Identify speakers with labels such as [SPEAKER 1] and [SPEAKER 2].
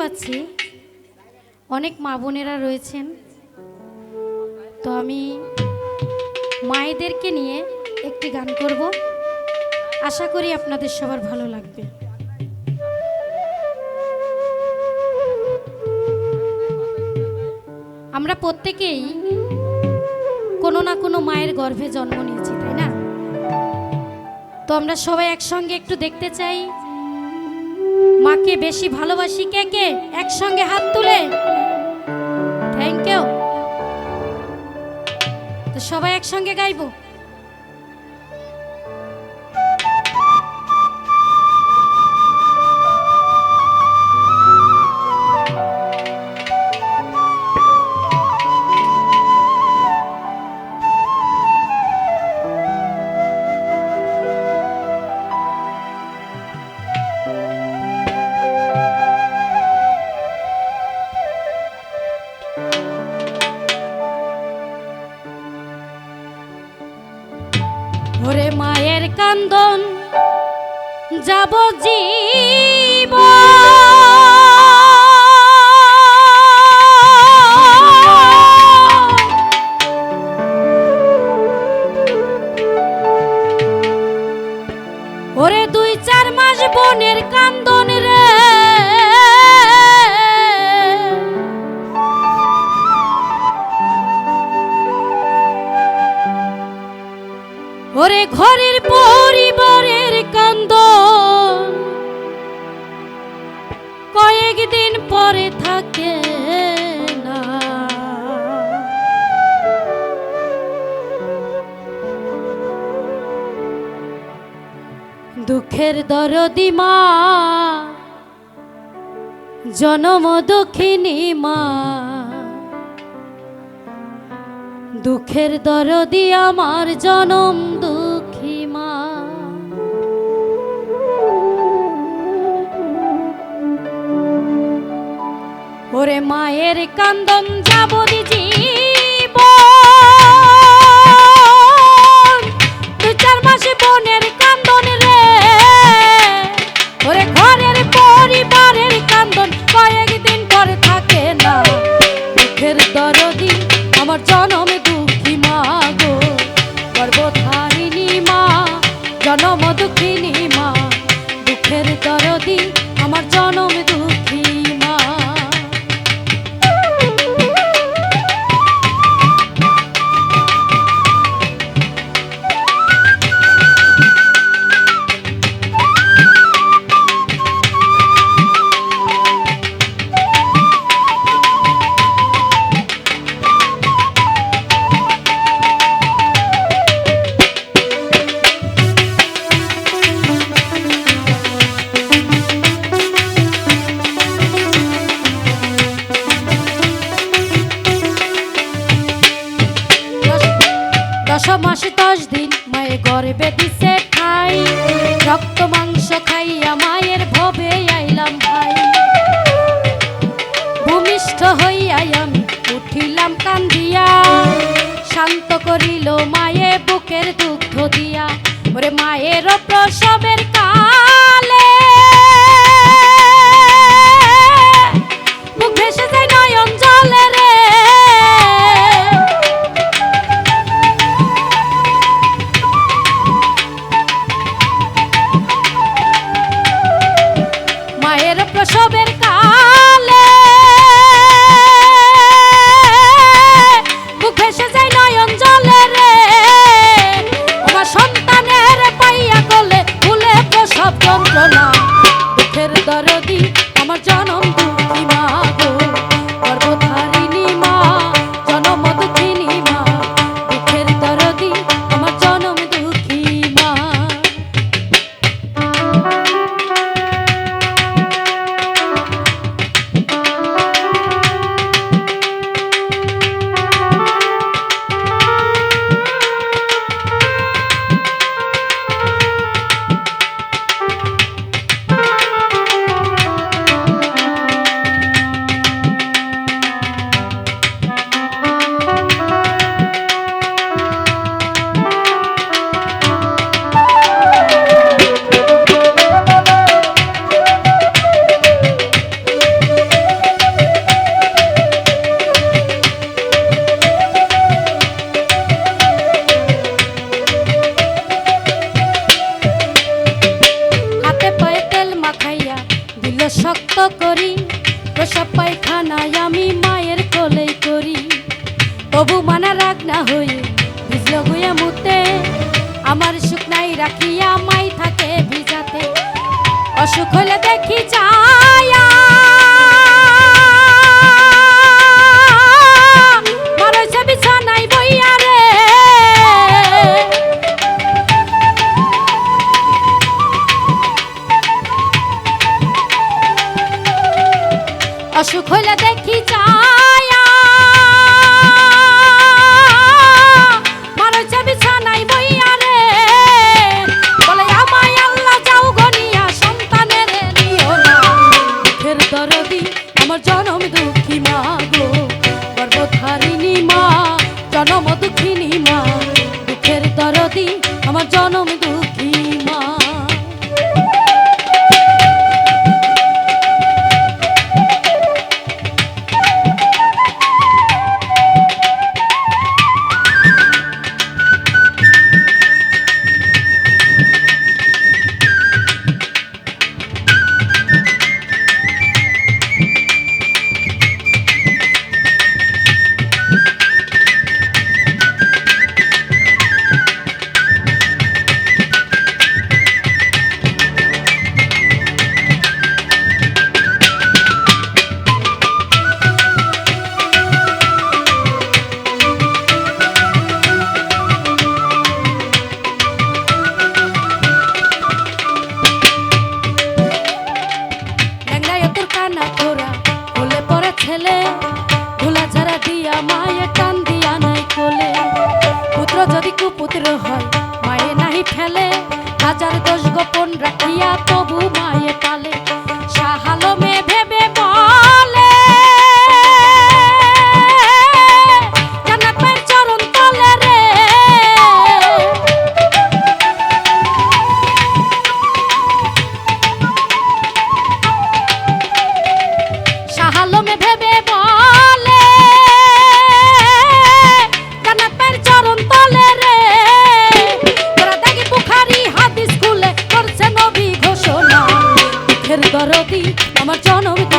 [SPEAKER 1] পাচ্ছি। অনেক মা বোনেরা রয়েছেন। তো আমি মায়েদেরকে নিয়ে একটি গান করব। আশা করি আপনাদের সবার ভালো লাগবে। আমরা প্রত্যেকেই কোনো না কোনো মায়ের গর্ভে জন্ম নিয়েছি, তাই না? তো আমরা সবাই একসঙ্গে একটু দেখতে চাই। মাকে বেশি ভালোবাসি কে কে? একসঙ্গে হাত তুলে। থ্যাংক ইউ তো সবাই একসঙ্গে গাইবো। কান্দন যাব জীব ওরে ঘরের পরিবারের কান্দ কয়েকদিন পরে থাকে না। দুঃখের দরদি মা জনম দক্ষিণী মা দুঃখের দরদি আমার জনম দুঃখী মা। ওরে মায়ের কান্দন যাব গর্বে দিছে খাই, রক্ত মাংস খাইয়া মায়ের ভবে আইলাম ভাই। ভূমিষ্ঠ হইয়াই আমি উঠিলাম কান্দিয়া, শান্ত করিল মায়ে বুকের দুগ্ধ দিয়া, ওরে মায়ের প্রসবের কালে মুখ ভেসে যায় প্রসব পায়খানায় আমি মায়ের কোলেই করি। তবু মানা রাগ না হয়ে ভিজল হইয়া মুতে। আমার সুখ নাই রাখিয়া মাই থাকে ভিজাতে। অসুখ হলে দেখি চায়া অসুখ হইলে দেখি চায়া মারছে বিছানাই বইয়া রে। বলে, আমায় আল্লাহ যাও গনিয়া সন্তানের নিও না। দুঃখের দরদি, আমার জনম দুঃখী মা। হয়। মায়ে নাহি খেলে হাজার দোষ গোপন রাখিয়া তবু মায়ে দরদি আমার দুঃখী